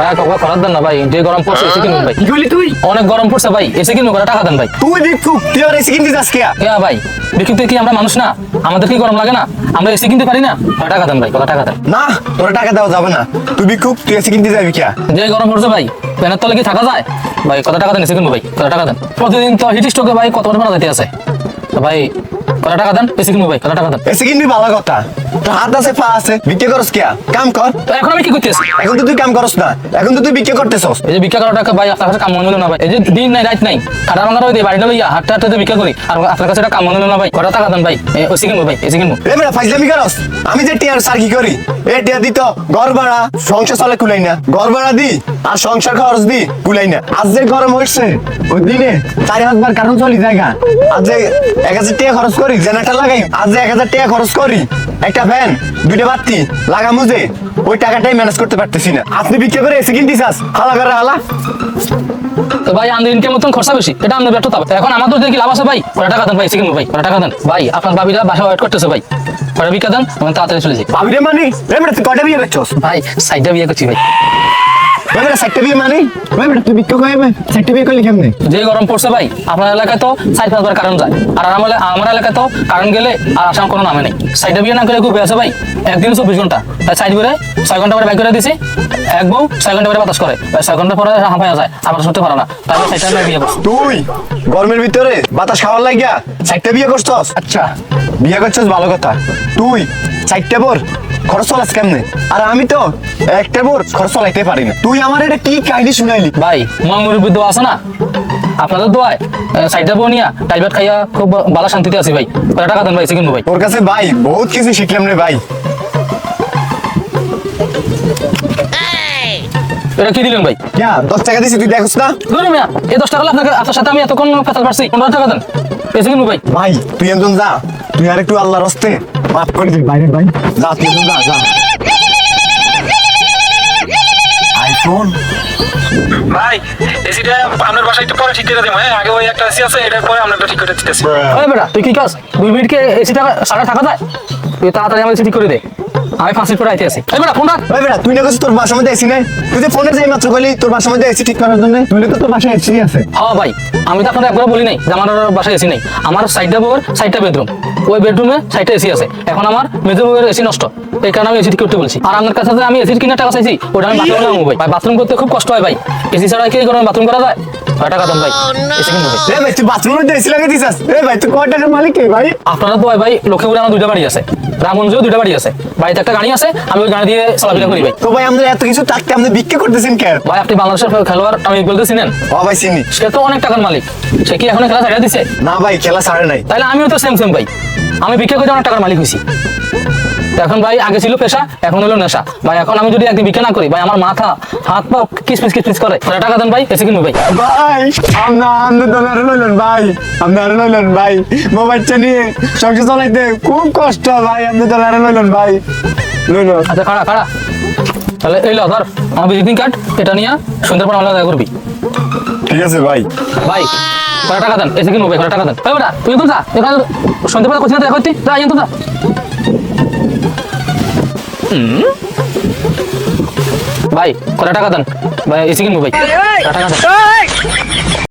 ভাই কখন করার দেন না ভাই। যে গরম পড়ছে এসে কিনুন ভাই। কি করলি তুই? অনেক গরম পড়ছে ভাই এসে কিনুন করে টাকা দেন ভাই। তুই দেখু তুই আর এসে কিনতে যাস কে? ভাই? বিক্রিতে কি আমরা মানুষ না আমাদের কি গরম লাগে না? আমরা এসে কিনতে পারি না? কয় টাকা দেন ভাই কত টাকা দেন। না তোর টাকা দেওয়া যাবে না। তুই ভিক্ষুক তুই এসে কিনতে যাবি কে? যে গরম পড়ছে ভাই প্যানের তলে কি থাকা যায়? ভাই কত টাকা দেন এসে কিনবো ভাই কত টাকা দেন। প্রতিদিন তো হিট স্ট্রোকে ভাই কত আছে? ভাই কত টাকা দেন এসে কিনবো ভাই কত টাকা দেন। এসে কিনবি ভালো কথা। তোর হাত আছে পা আছে ভিক্ষা করস কে কাম কর। তো এখন আমি কি করতেছি এখন তো তুই কাম করস না। এখন তো তুই ভিক্ষা করতেছস। এই যে ভিক্ষা করার ভাই আপনার কাছে কাম মনে হলো না ভাই। এই যে দিন নাই রাত নাই খাটা ভাঙা রয়ে বাড়িটা লইয়া হাটটা হাটতে ভিক্ষা করি। আর আপনার কাছে এটা কাম মনে হলো না ভাই। কত টাকা দেন ভাই? এসে কিনবো ভাই এসে কিনবো। এ বেটা ফাইজলামি করস? আমি যে টিয়ার সার কি করি এ টিয়া দিত ঘর ভাড়া সংসার চলে কুলাই না। ঘর ভাড়া দি আর সংসার খরচ দি কুলাই না। আজ যে গরম হচ্ছে ওই দিনে চারি হাজার কারণ চলি জায়গা। আজ যে এক হাজার টাকা খরচ করি জেনারেটর লাগাই আজ যে এক হাজার টাকা খরচ করি একটা ফ্যান দুইটা বাতি লাগা মুজে ওই টাকাটাই ম্যানেজ করতে পারতেছি না। আপনি বিক্রি করে এসে কিনতে চাস? হালা করে হালা। তো ভাই আমাদের ইনকাম মতন খরচা বেশি? এটা আমাদের ব্যর্থতা এখন আমাদের দেখি লাভ আছে ভাই? কটা টাকা দেন ভাই এসে কিনবো ভাই কটা টাকা দেন। ভাই আপনার ভাবিরা বাসা ওয়েট করতেছে ভাই। কত বিকা দেন আমি তাড়াতাড়ি চলে যাই। ভাবি রে মানে? এ বেটা তুই কয়টা বিয়ে করছস? ভাই সাইডটা বিয়ে করছি ভাই। বেটা সাইটটা বিয়ে মানি। এ বেটা তুই বিক্রি করে সাইটটা বিয়ে করলি কেমনে যে গরম পড়ছে ভাই আপনার এলাকায় তো সাইড পাঁচবার কারণ যায়। আর আমার আমার এলাকায় তো কারণ গেলে আর আসাম কোনো নামে নেই। সাইডে বিয়ে না করে খুব আছে ভাই একদিন চব্বিশ ঘণ্টা। তাই সাইড করে ছয় ঘণ্টা পরে বাইক করে দিছি। এক বউ ছয় ঘণ্টা পরে বাতাস করে। ছয় ঘণ্টা পরে হাঁপায়া যায় আবার শুনতে পারো না। তারপর সাইডটা বিয়ে করছি। তুই গরমের ভিতরে বাতাস খাওয়ার লাগিয়া চারটা বিয়ে করছস? আচ্ছা। বিয়ে করছস ভালো কথা। তুই চারটা বোর খরচ চলাস কেমনে? আর আমি তো একটা বোর খরচ চলাইতে পারি না। তুই আমার এটা কি কাহিনী শুনাইলি? ভাই মঙ্গলের বিদ্যা আছে না? আপনাদের দোয়ায় সাইডটা বউ নিয়া টাইবাট খাইয়া খুব ভালো শান্তিতে আছি ভাই। কত টাকা দেন ভাই এসে ভাই? ওর কাছে ভাই বহুত কিছু শিখলাম রে ভাই। এটা কি দিলেন ভাই? ক্যা দশ টাকা দিছি তুই দেখছ না। ধরুন মিয়া এই দশ টাকা আপনাকে আপনার সাথে আমি এতক্ষণ ফেসাল পারছি পনেরো টাকা দেন। ভাই। ভাই তুই একজন যা তুই আর একটু আল্লাহর হস্তে মাফ করে দিবি। বাইরে ভাই যা তুই একজন যা যা। আইফোন? ভাই এসিটা আপনার বাসায় একটু পরে ঠিক করে দিবো হ্যাঁ? আগে ওই একটা এসি আছে এটার পরে আপনারটা ঠিক করে দিতেছি। ওই বেটা তুই কি কাজ? দুই মিনিটকে এসি টাকা সারা থাকা যায়? তুই তাড়াতাড়ি আমার এসি ঠিক করে দে। আমি মিনিট পরে আইতে আছি। এই বেটা ভাই বেটা তুই না তোর বাসার মধ্যে এসি নাই তুই যে ফোনে যাই মাত্র কইলি তোর বাসার মধ্যে এসি ঠিক করার জন্য? তুই তো তোর বাসায় এসি আছে। হ্যাঁ ভাই আমি তো আপনার একবার বলি নাই যে আমার বাসায় এসি নেই। আমার সাইডটা বউর সাইডটা বেডরুম ওই বেডরুমে সাইডটা এসি আছে। এখন আমার মেজো বউয়ের এসি নষ্ট। এই কারণে আমি এসি ঠিক করতে বলছি। আর আপনার কাছে আমি এসি কিনার টাকা চাইছি ওটা আমি বাথরুম ভাই। বাথরুম করতে খুব কষ্ট হয় ভাই। এসি ছাড়া কি করে বাথরুম করা যায়? কয় টাকা দাম ভাই এসি কিনবো ভাই। ভাই তুই বাথরুমের মধ্যে এসি লাগিয়ে এ ভাই তুই কয় টাকার মালিক কে ভাই? আপনারা তো ভাই লক্ষ্মীপুরে আমার দুইটা বাড়ি আছে। রামগঞ্জেও দুইটা বাড়ি আছে। বাড়িতে একটা গাড়ি আছে আমি ওই গাড়ি দিয়ে চলাফেরা করি ভাই। তো ভাই আমাদের এত কিছু থাকতে আপনি বিক্রি করতেছেন কেন ভাই আপনি বাংলাদেশের খেলোয়াড় আমি বলতেছিলেন ও ভাই চিনি। সে তো অনেক টাকার মালিক। সে কি এখন খেলা ছাড়া দিছে? না ভাই খেলা ছাড়ে নাই। তাহলে আমিও তো সেম সেম ভাই। আমি বিক্রি করে অনেক টাকার মালিক হয়েছি। এখন ভাই আগে ছিল পেশা এখন হলো নেশা। ভাই এখন আমি যদি একদিন বিক্রি না করি ভাই আমার মাথা হাত পা কিসমিস কিসমিস করে। টাকা দেন ভাই এসে কিনবো ভাই। ভাই আপনি তো লইলেন ভাই। আপনি আরও লইলেন ভাই। মোবাইলটা নিয়ে সংসার চালাইতে খুব কষ্ট ভাই। আপনি আরও লইলেন ভাই। লইল। আচ্ছা খাড়া খাড়া। তাহলে এই লো ধর আমার ভিজিটিং কার্ড এটা নিয়ে পর আমরা দেখা করবি। ঠিক আছে ভাই। ভাই কত টাকা দেন এসে কিনবো ভাই কত টাকা দেন। ভাই বেটা তুই তো যা এখানে পর কোচিং দেখা করতি যা তো যা। ভাই কটা টাকা দেন? ভাই এসে কিনবো ভাই। টাকা দেন?